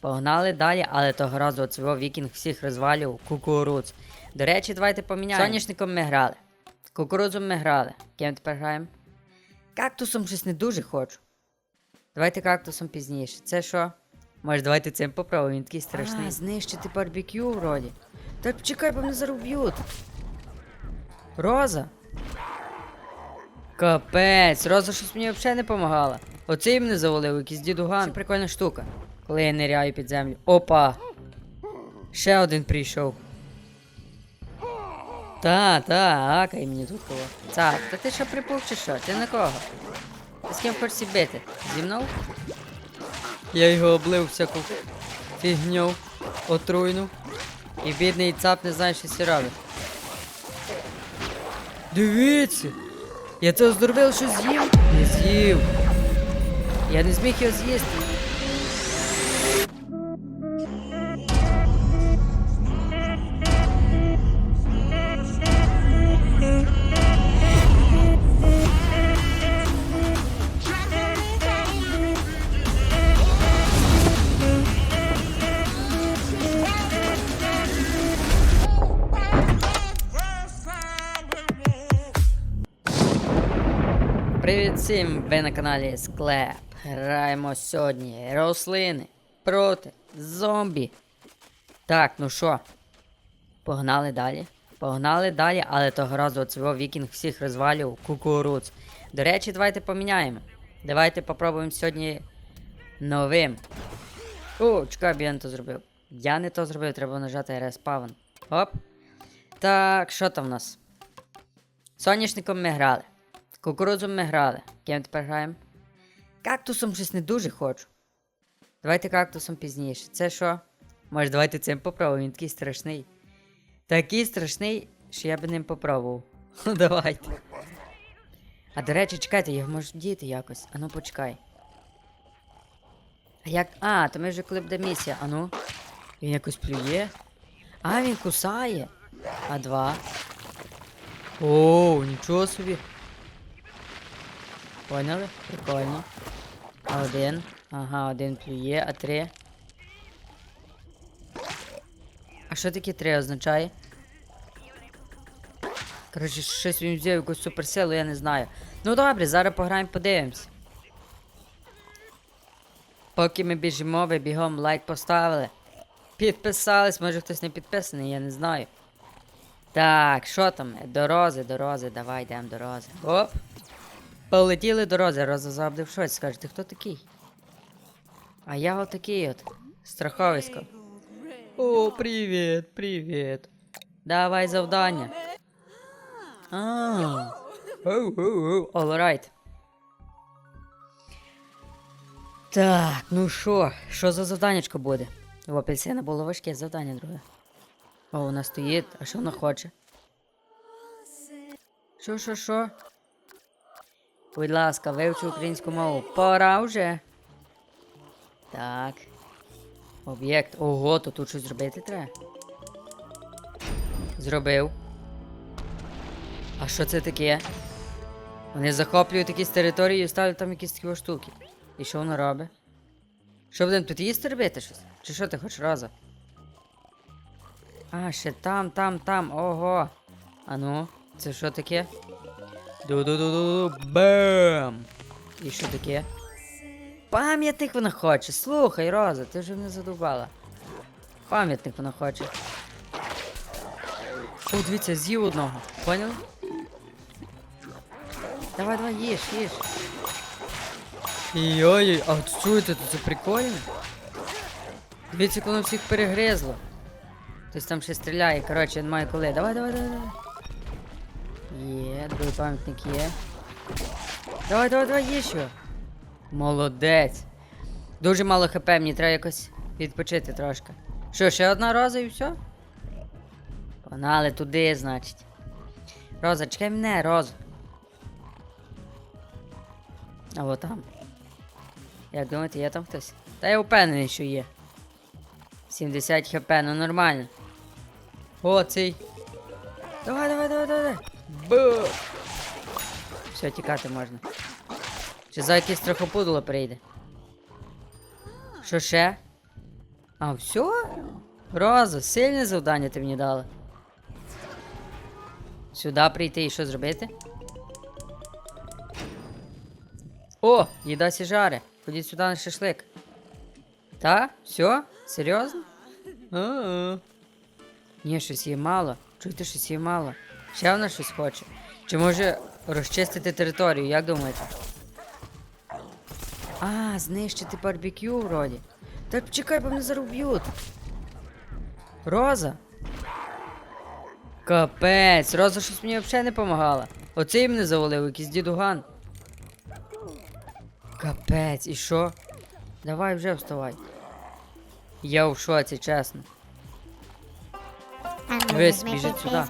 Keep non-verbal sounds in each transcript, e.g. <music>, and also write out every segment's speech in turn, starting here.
Погнали далі, але того разу оцього вікінг всіх розвалював кукурудз. До речі, давайте поміняємо. Соняшником ми грали. Кукурудзом ми грали. Ким тепер граємо? Кактусом щось не дуже хочу. Давайте кактусом пізніше. Це що? Може, давайте цим попробуємо, він такий страшний. А, знищити барбекю вроді. Та почекай, бо мене зараз. Роза? Капець, Роза щось мені взагалі не допомагала. Оцей мене завалив, якийсь дідуган. Це прикольна штука. Коли я ниряю під землю. Опа! Ще один прийшов. Та, та, акай мені тут кого. Цап, та ти що припух чи що? Ти на кого? Ти з ким хочеш бити? Зі мною? Я його облив всяку фігню, отруйну. І бідний цап не знає, що сі робить. Дивіться! Я це оздоровив, що з'їв? Не з'їв. Я не зміг його з'їсти. Всім! Ви на каналі Склеп. Граємо сьогодні рослини проти зомбі. Так, ну що? Погнали далі. Погнали далі, але того разу оцього вікінг всіх розвалював кукурудз. До речі, давайте поміняємо. Давайте попробуємо сьогодні новим. О, чекай, я не то зробив. Я не то зробив, треба нажати Pawn. Оп. Так, що там в нас? Соняшником ми грали. Кукурудзом ми грали. Ким тепер граємо? Кактусом щось не дуже хочу. Давайте кактусом пізніше. Це що? Може, давайте цим попробуємо, він такий страшний. Такий страшний, що я би ним попробував. <laughs> Ну давайте. А до речі, чекайте, його можуть діти якось. Ану почекай. А як. А, то ми вже коли буде місія. Ану. Він якось плює. А, він кусає. А два. О, нічого собі. Поняли? Прикольно. Один. Ага, один плює, а три. А що таке три означає? Коротше, щось він взяв якусь суперсилу, я не знаю. Ну добре, зараз пограємо, подивимось. Поки ми біжимо, ви бігом лайк поставили. Підписались, може хтось не підписаний, я не знаю. Так, що там? До рози, до рози, давай йдемо до рози. Оп. Полетіли до рози, Роза завжди в шоці. Скаже, хто такий? А я отакий от. Страховисько. О, привіт, привіт. Давай завдання. А. Оу. Так, ну що, що за завданнячко буде? В апельсина було важке завдання друге. О, вона стоїть, а що вона хоче? Що, що, що? Будь ласка, вивчи українську мову. Пора вже. Так. Об'єкт. Ого, то тут щось зробити треба. Зробив. А що це таке? Вони захоплюють якісь території і ставлять там якісь такі штуки. І що воно робить? Що будемо тут їсти робити щось? Чи що ти хочеш роза? А, ще там, там, там. Ого. А ну, це що таке? Ду-ду-ду-ду, бам! І що таке? Пам'ятник вона хоче. Слухай, Роза, ти вже мене задовбала. Пам'ятник вона хоче. О, дивіться, з'їв одного. Поняли? Давай, давай, їж, їж. Йой, а от чуєте, то це прикольно. Дивіться, як воно всіх перегризло. Хтось там ще стріляє, коротше, немає коли. Давай, давай, давай, давай. Другий пам'ятник є. Давай, давай, давай, є що. Молодець. Дуже мало хп, мені треба якось відпочити трошки. Що, ще одна роза і все? Погнали туди, значить. Роза, чекай мене, роза. А от там. Як думаєте, є там хтось? Та я впевнений, що є. 70 хп, ну нормально. О, цей. Давай, давай, давай, давай. Бу! Все, тікати можна. Чи за якесь трохопудло прийде? Що ще? А, все? Роза, сильне завдання ти мені дала. Сюди прийти і що зробити? О, їда сі жаре. Ходіть сюди на шашлик. Та? Все? Серйозно? А-а. Ні, щось є мало. Чуєте, щось є мало. Ще вона щось хоче. Чи може розчистити територію, як думаєте? А, знищити барбекю вроді. Так чекай, бо мене зараз. Роза. Капець, Роза щось мені взагалі не допомагала. Оцей мене завалив, якийсь дідуган. Капець, і що? Давай вже вставай. Я в шоці, чесно. Весь біжить сюди.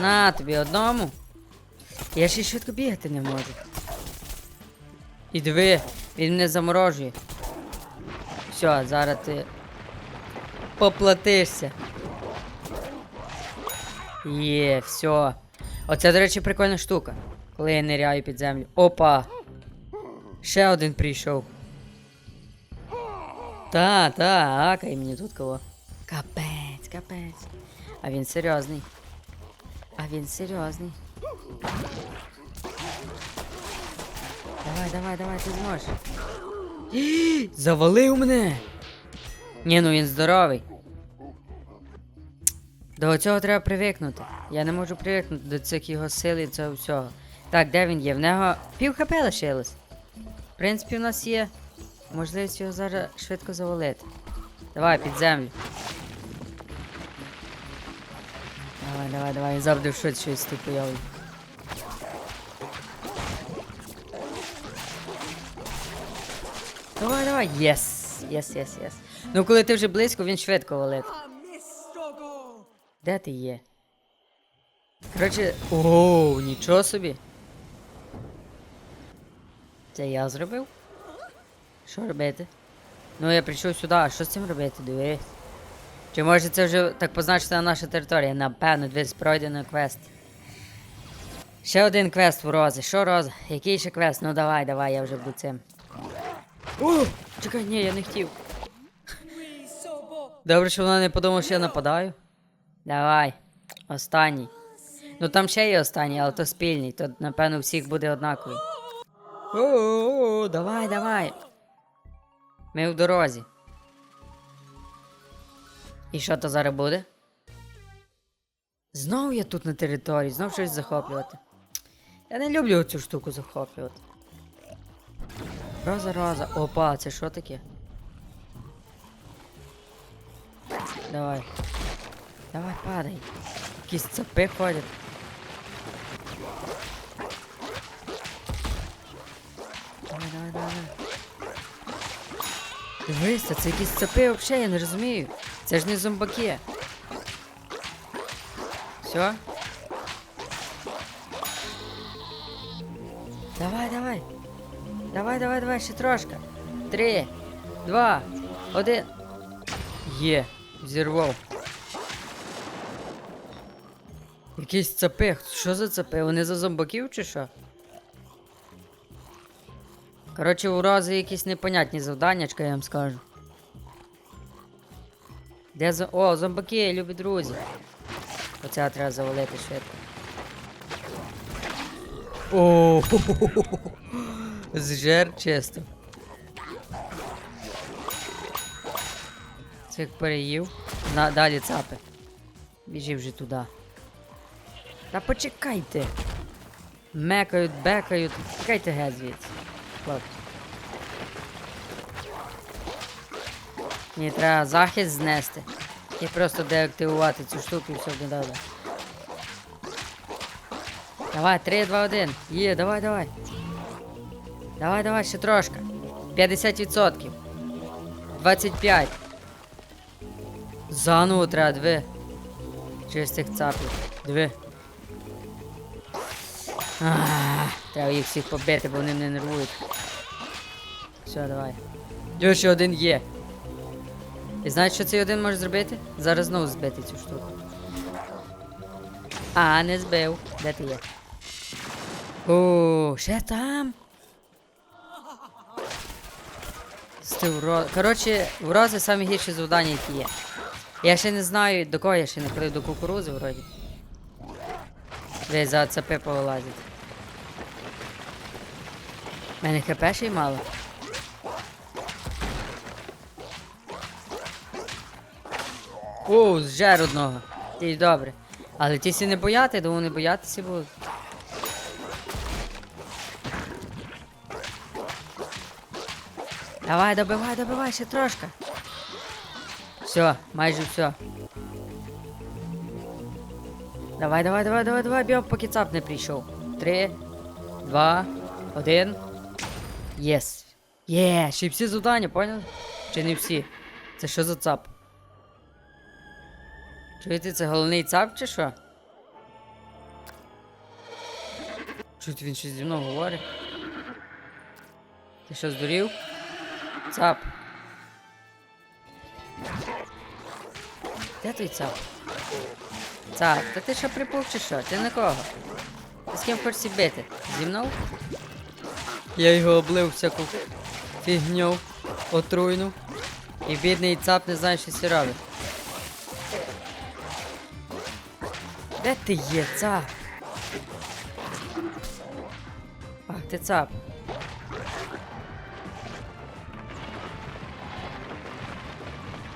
На тобі одному. Я ще швидко бігати не можу. І диви, він мене заморожує. Все, зараз ти поплатишся. Є, все. Оце, до речі, прикольна штука. Коли я ниряю під землю. Опа! Ще один прийшов. Та, та, акай мені тут кого. Капець, капець. А він серйозний. А він серйозний. Давай, давай, давай, ти зможеш. <gasps> Завалив мене! Ні, ну він здоровий. До цього треба привикнути. Я не можу привикнути до цих його сил і цього всього. Так, де він є? В нього пів хп лишилось. В принципі, у нас є можливість його зараз швидко завалити. Давай, під землю. Давай, давай, давай, завжди в шоці щось типу я. Давай, давай, єс, єс, єс, єс. Ну коли ти вже близько, він швидко валить. Де ти є? Коротше, оу, нічого собі. Це я зробив? Що робити? Ну я прийшов сюди, а що з цим робити? Дивись. Чи може це вже так позначена наша територія? Напевно, десь пройдено квест. Ще один квест у Рози. Що Роза? Який ще квест? Ну давай, давай, я вже буду цим. О! Чекай, ні, я не хотів. Добре, що вона не подумала, що я нападаю. Давай. Останній. Ну там ще є останній, але то спільний, то напевно у всіх буде однаковий. О, давай, давай. Ми в дорозі. І що то зараз буде? Знову я тут на території, знов щось захоплювати. Я не люблю цю штуку захоплювати. Роза, роза. Опа, це що таке? Давай. Давай, падай. Якісь цепи ходять. Давай, давай, давай. Дивись, це якісь цепи взагалі, я не розумію. Це ж не зомбаки. Все? Давай, давай. Давай, давай, давай, ще трошки. Три, два, один. Є, зірвав. Якісь цепи. Що за цепи? Вони за зомбаків чи що? Коротше, у Рози якісь непонятні завданнячка, я вам скажу. Де зо... О, зомбаки, любі друзі. Оце треба завалити швидко. О, <laughs> зжер чисто. Як переїв. На, далі цапи. Біжи вже туди. Та почекайте. Мекають, бекають. Чекайте геть звідси. Хлопці. Мені треба захист знести. І просто деактивувати цю штуку і все буде. Давай, 3, 2, 1. Є, давай, давай. Давай, давай, ще трошки. 50%. 25. Заново треба дві. Через цих цаплів. Дві. Ах, Треба їх всіх побити, бо вони не нервують. Все, давай. Йо, ще один є. І знаєш, що цей один може зробити? Зараз знову збити цю штуку. А, не збив. Де ти є? О, ще там? Ти уро... Коротше, урози самі гірші завдання, які є. Я ще не знаю, до кого я ще не ходив до кукурузи вроді. Десь за ЦП повилазить. Мене хп ще й мало. О, зжер одного. Ти добре. Але ті всі не бояти, думаю, не боятися будуть. Давай, добивай, добивай, ще трошки. Все, майже все. Давай, давай, давай, давай, давай, б'ємо, поки цап не прийшов. Три, два, один. Єс. Є, ще й всі завдання, поняли? Чи не всі? Це що за цап? Чуєте, це головний цап чи що? Чуєте, він щось зі мною говорить? Ти що здурів? Цап. Де той цап? Цап, та ти що припух чи що? Ти на кого? Ти з ким хочеш бити? Зі мною? Я його облив всяку фігню, отруйну. І бідний цап не знає, що сі. Де ти є, цап? Ах, ти цап.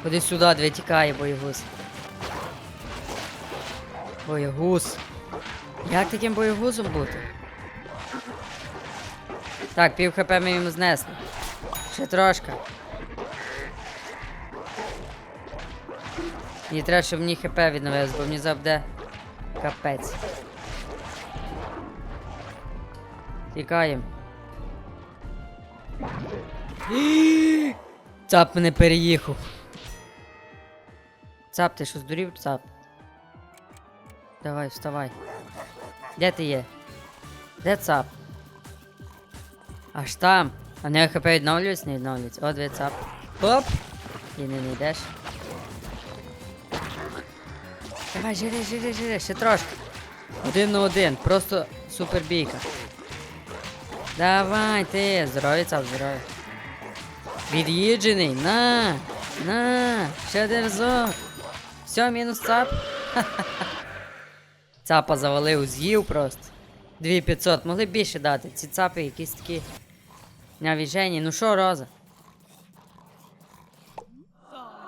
Ходи сюди, дві тікає, боєгуз. Боєгуз. Як таким боєгузом бути? Так, пів хп ми йому знесли. Ще трошки. Мені треба, щоб мені хп відновилось, бо мені завжди капець. Тікаємо. <gasps> Цап мене переїхав. Цап, ти що здурів, цап? Давай, вставай. Де ти є? Де цап? Аж там. А не хп відновлюється, не відновлюється. О, цап. Оп! І не не йдеш. Давай, жири, жири, жири, ще трошки. Один на один, просто супер бійка. Давай ти, здоровий цап, здоровий. Від'їджений, на, на, ще разок. Все, мінус цап. <laughs> Цапа завалив, з'їв просто. 2500, могли більше дати. Ці цапи якісь такі. Навіжені. Ну що, Роза?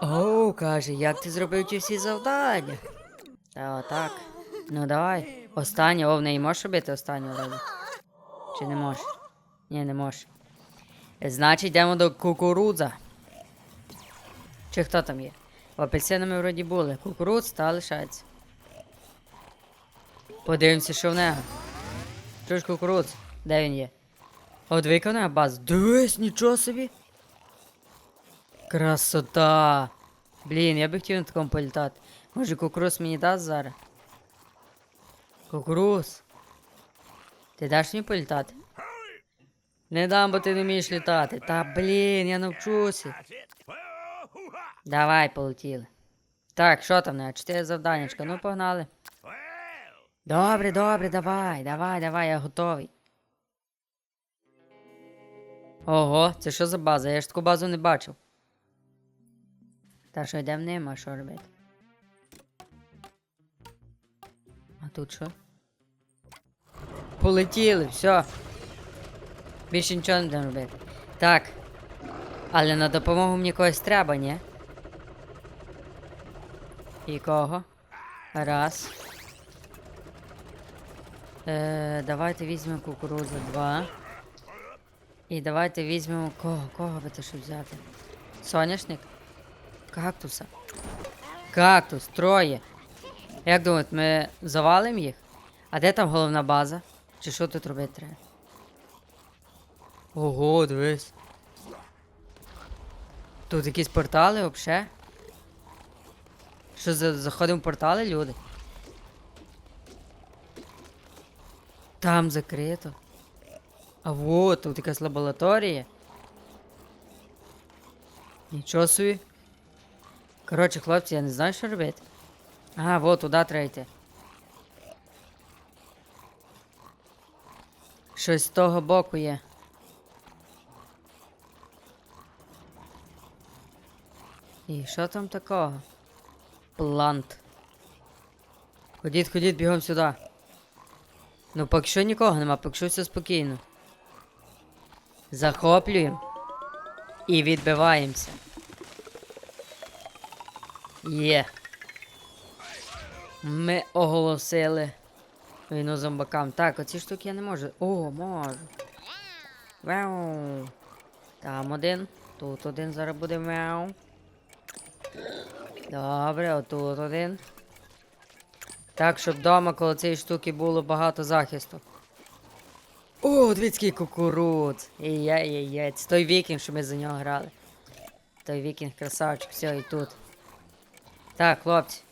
Оу, каже, як ти зробив ті всі завдання? Та отак. Ну давай. Останнє, о, в неї можеш робити останню вроді? Чи не можеш? Ні, не можеш. Значить, йдемо до кукурудза. Чи хто там є? Апельсинами вроді були. Кукурудз та лишається. Подивимося, що в нього. Чуєш кукурудз? Де він є? От виконає базу. Дивись, нічого собі. Красота. Блін, я би хотів на такому політати. Може кукуруз мені дасть зараз? Кукуруз. Ти даш мені політати? Не дам, бо ти не вмієш літати. Та блін, я навчуся. Давай, полетіли. Так, що там на чотири завданнячка? Ну, погнали. Добре, добре, давай, давай, давай, я готовий. Ого, це що за база? Я ж таку базу не бачив. Та що йдемо нема, що робити? А тут що? Полетіли, все. Більше нічого не будемо робити. Так. Але на допомогу мені когось треба, ні? І кого? Раз. Е, давайте візьмемо кукурудзу 2. І давайте візьмемо кого? Кого би ти що взяти? Соняшник? Кактуса. Кактус, троє. Як думаєте, ми завалимо їх? А де там головна база? Чи що тут робити треба? Ого, дивись. Тут якісь портали взагалі? Що за заходимо в портали, люди? Там закрито. А вот, тут якась лабораторія. Нічого собі. Коротше, хлопці, я не знаю, що робити. А, вот, туди треба йти. Щось з того боку є. І що там такого? Плант. Ходіть, ходіть, бігом сюди. Ну, поки що нікого нема, поки що все спокійно. Захоплюємо. І відбиваємося. Є. Ми оголосили війну зомбакам. Так, оці штуки я не можу. О, можу. Вау. Там один. Тут один зараз буде мяу. Добре, отут один. Так, щоб вдома коло цієї штуки було багато захисту. О, двіцький кукурудз. Яй-яй-яй. Це той вікінг, що ми за нього грали. Той вікінг красавчик, все, і тут. Так, хлопці.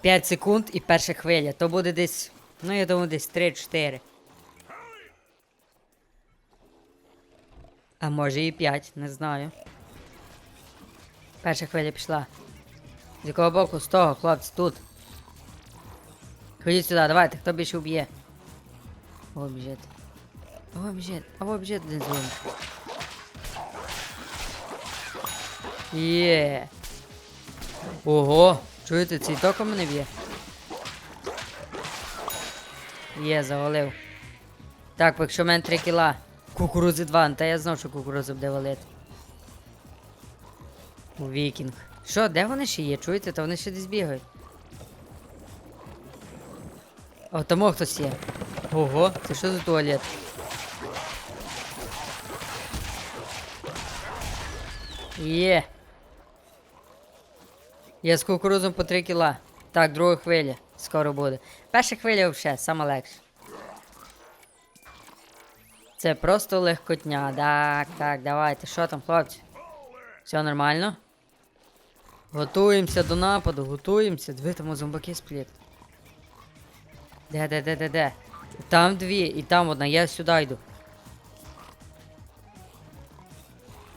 5 секунд і перша хвиля. То буде десь. Ну, я думаю, десь 3-4. А може і 5, не знаю. Перша хвиля пішла. З якого боку? З того, хлопці, тут. Ходіть сюди, давайте, хто більше вб'є. О, біжить. О, біжить. О, біжить один з ним. Є. Ого, чуєте, цей током мене б'є? Є, завалив. Так, якщо в мене 3 кіла. Кукурузи 2, та я знав, що кукурузи буде валити. Вікінг. Що, де вони ще є? Чуєте? Та вони ще десь бігають. О, тому хтось є. Ого, це що за туалет? Є. Я з кукурузом по 3 кіла. Так, друга хвиля. Скоро буде. Перша хвиля взагалі, саме легше. Це просто легкотня. Так, так, давайте. Що там, хлопці? Все нормально? Готуємося до нападу, готуємося. Диви, там зомбаки спліт. Де, де, де, де, де? Там дві, і там одна, я сюди йду.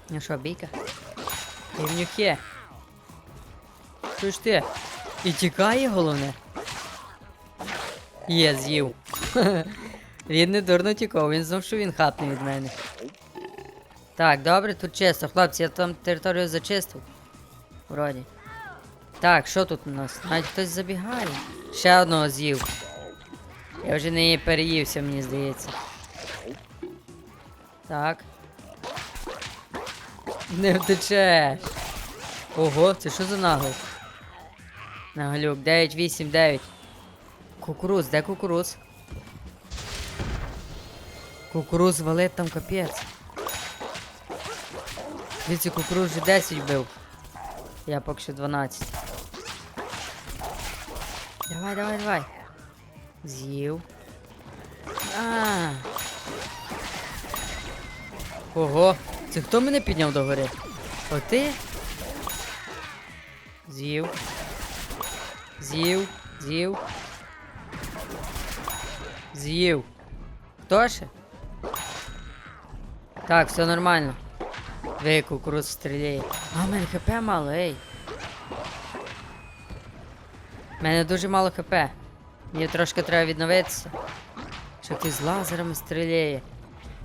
Ну що, бійка? Рівнюхи. Що ж ти? І тікає головне. Є, з'їв. <laughs> Він не дурно тікав, він знав, що він хапне від мене. Так, добре, тут чисто. Хлопці, я там територію зачистив. Вроді. Так, що тут у нас? Навіть хтось забігає. Ще одного з'їв. Я вже не переївся, мені здається. Так. Не втечеш. Ого, це що за нагло? Наглюк, 9, 8, 9. Кукуруз, де кукуруз? Кукуруз валить там капець. Дивіться, кукуруз вже 10 бив. Я поки що 12. Давай, давай, давай. З'їв. А. Ого, це хто мене підняв до гори? О ти? З'їв. З'їв, з'їв. З'їв. Хто ще? Так, все нормально. Ви кукуруз стріляє. А, в мене хп мало, ей. У мене дуже мало хп. Мені трошки треба відновитися. Що ти з лазерами стріляє?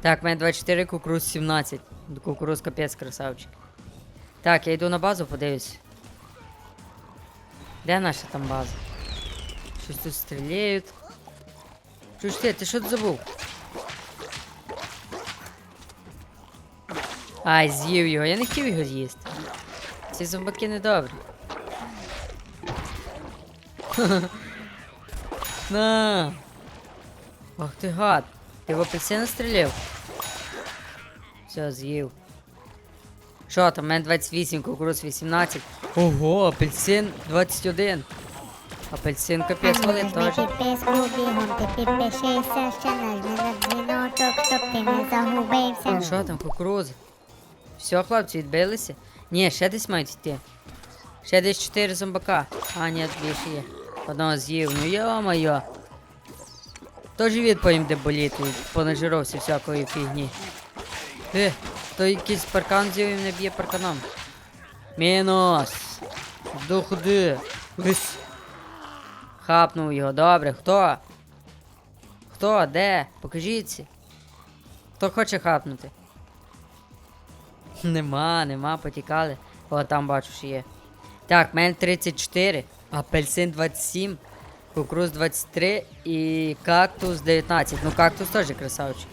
Так, в мене 24, кукуруз 17. Кукуруз капець красавчик. Так, я йду на базу, подивлюсь. Де наша там база? Щось тут стріляють. Чуєш ти, ти що тут забув? Ай, з'їв його, я не хотів його з'їсти. Ці зомбаки недобрі. <laughs> На. Ах ти гад. Ти в апельсина стріляв? Все, з'їв. Що там, у мене 28, кукуруз 18. Ого, апельсин 21. Апельсин капець Нажми теж. підписку бігом, ти підпишися, ще нажми на дзвіночок, щоб ти не загубився. Що там, кукурузи? Все, хлопці, відбилися? Ні, ще десь мають йти. Ще десь 4 зомбака. А, ні, більше є. Одного з'їв, ну йо-моє. То живіт поїм де боліти, понажировся всякої фігні. Е, то якийсь паркан з'їв і мене б'є парканом. Мінус. До ходи. Вись. Хапнув його, добре, хто? Хто? Де? Покажіться. Хто хоче хапнути? Нема, нема, потікали. О, там бачу, що є. Так, в мене 34, апельсин 27, кукуруз 23 і кактус 19. Ну кактус теж красавчик.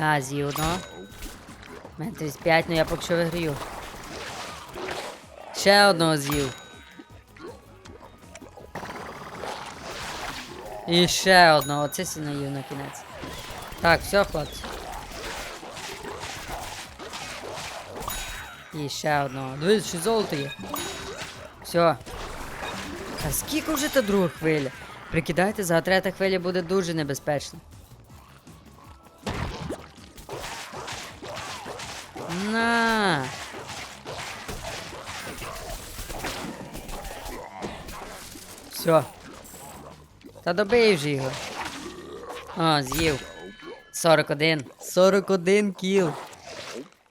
А, з'їв одного. У мене 35, ну я поки що виграю. Ще одного з'їв. І ще одного. Оце сильно їв на кінець. Так, все, хлопці. І ще одного. Дивись, що золото є. Все. А скільки вже та друга хвиля? Прикидайте, за третя хвиля буде дуже небезпечно. На. Все. Та добий вже його. О, з'їв. 41. 41 кіл.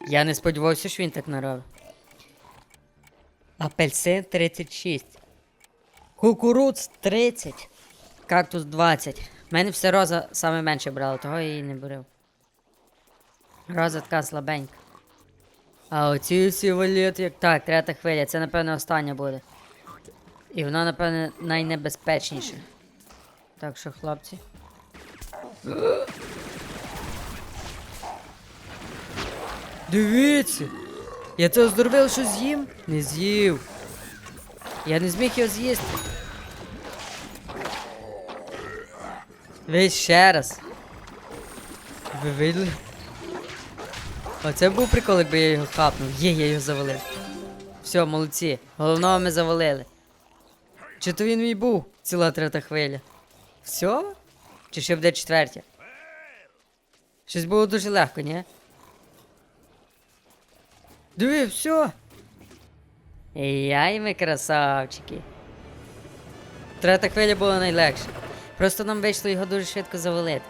Я не сподівався, що він так наробив. Апельсин 36. Кукуруц 30. Кактус 20. У мене все роза саме менше брало, того я її не берив. Роза така слабенька. А оці всі валіти, як так, третя хвиля, це напевно остання буде. І вона, напевно, найнебезпечніша. Так що, хлопці. Дивіться! Я це оздоровив, що з'їм? Не з'їв. Я не зміг його з'їсти. Весь ще раз. Ви видали? Оце був прикол, якби я його хапнув. Є, я його завалив. Все, молодці. Головного ми завалили. Чи то він мій був? Ціла третя хвиля. Все? Чи ще буде четвертя? Щось було дуже легко, ні? Диви, все. Яй ми красавчики. Третя хвиля була найлегша. Просто нам вийшло його дуже швидко завалити.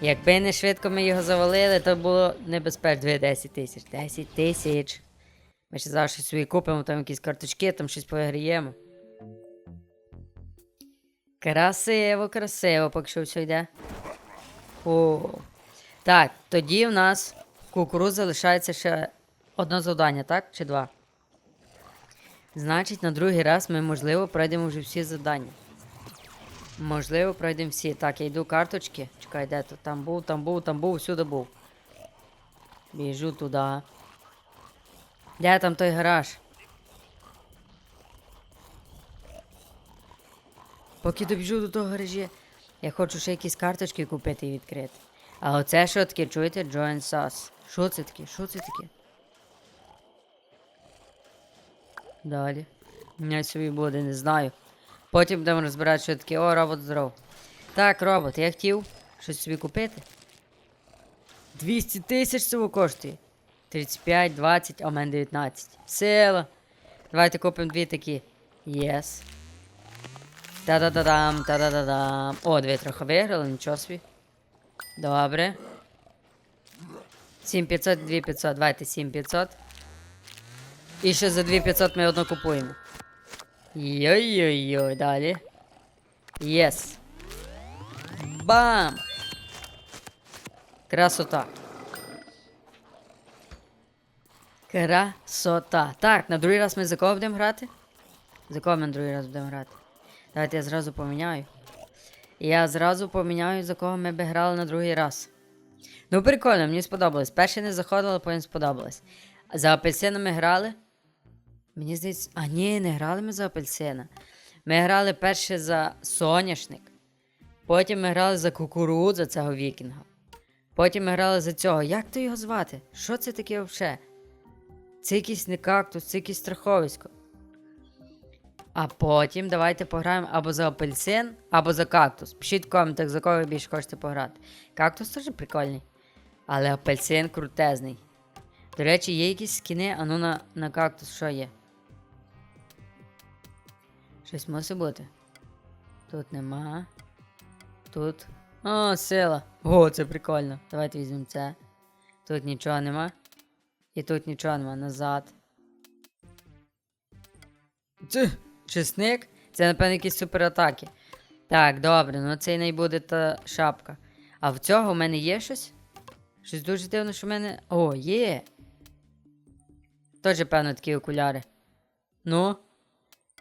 Якби не швидко ми його завалили, то було небезпечно. Диви, 10 тисяч. 10 тисяч. Ми ще зараз щось собі купимо, там якісь карточки, там щось повиграємо. Красиво, красиво, поки що все йде. О. Так, тоді в нас в кукуруз залишається ще одне завдання, так? Чи два? Значить, на другий раз ми, можливо, пройдемо вже всі завдання. Можливо, пройдемо всі. Так, я йду карточки. Чекай, де тут? Там був, там був, там був, всюди був. Біжу туди. Де там той гараж? Поки добіжу до того гаражі, я хочу ще якісь карточки купити і відкрити. А оце що таке, чуєте? Join SAS. Що це таке? Що це таке? Далі. Я собі буде, не знаю. Потім будемо розбирати, що таке. О, робот здоров. Так, робот, я хотів щось собі купити. 200 тисяч цього коштує. 35, 20, а у мене 19. Сила. Давайте купимо дві такі. Єс. Та-да-да-дам, та-да-да-дам. О, дві трохи виграли, нічого собі. Добре. 7500, 2500, давайте 7500. І ще за 2500 ми одну купуємо. Йой-йой-йой, далі. Єс. Бам! Красота. Красота. Так, на другий раз ми за кого будемо грати? За кого ми на другий раз будемо грати? Давайте я зразу поміняю. Я зразу поміняю, за кого ми би грали на другий раз. Ну, прикольно, мені сподобалось. Перший не заходило, потім сподобалось. За апельсинами грали. Мені здається. А ні, не грали ми за апельсина. Ми грали перше за соняшник. Потім ми грали за кукурудзу цього вікінга. Потім ми грали за цього. Як то його звати? Що це таке взагалі? Це якийсь не кактус, це якийсь страховисько. А потім давайте пограємо або за апельсин, або за кактус. Пишіть в коментах, за кого ви більше хочете пограти. Кактус теж прикольний. Але апельсин крутезний. До речі, є якісь скіни, а ну на, на кактус що є? Щось мусить бути. Тут нема. Тут. О, сила. О, це прикольно. Давайте візьмемо це. Тут нічого нема. І тут нічого нема. Назад. Це чесник? Це, напевно, якісь суператаки. Так, добре, ну це не буде та шапка. А в цього в мене є щось? Щось дуже дивно, що в мене. О, є. Теж, певно, такі окуляри. Ну,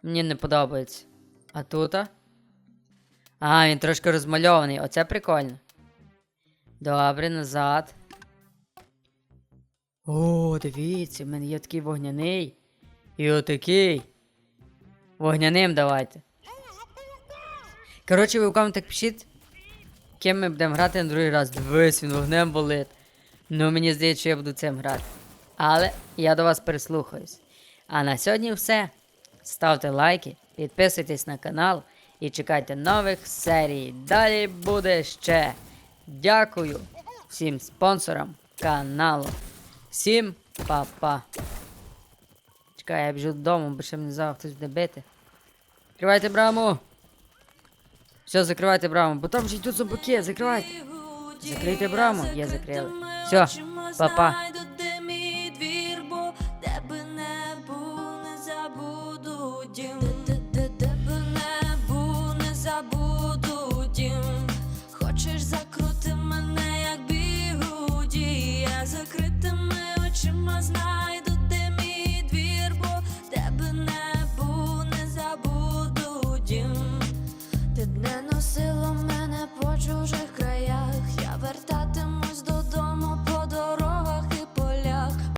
мені не подобається. А тут? А, він трошки розмальований. Оце прикольно. Добре, назад. О, дивіться, в мене є такий вогняний. І отакий. Вогняним давайте. Коротше, ви в коментах пишіть, ким ми будемо грати на другий раз. Дивись, він вогнем болить. Ну, мені здається, що я буду цим грати. Але я до вас прислухаюсь. А на сьогодні все. Ставте лайки, підписуйтесь на канал і чекайте нових серій. Далі буде ще. Дякую всім спонсорам каналу. Всім па-па. Чекай, я біжу додому, бо ще мене зараз хтось буде бити. Закривайте браму! Все, закривайте браму, бо там же йдуть зомбаки, закривайте. Закрийте браму, є закрили. Все, па-па. Я закритими очима.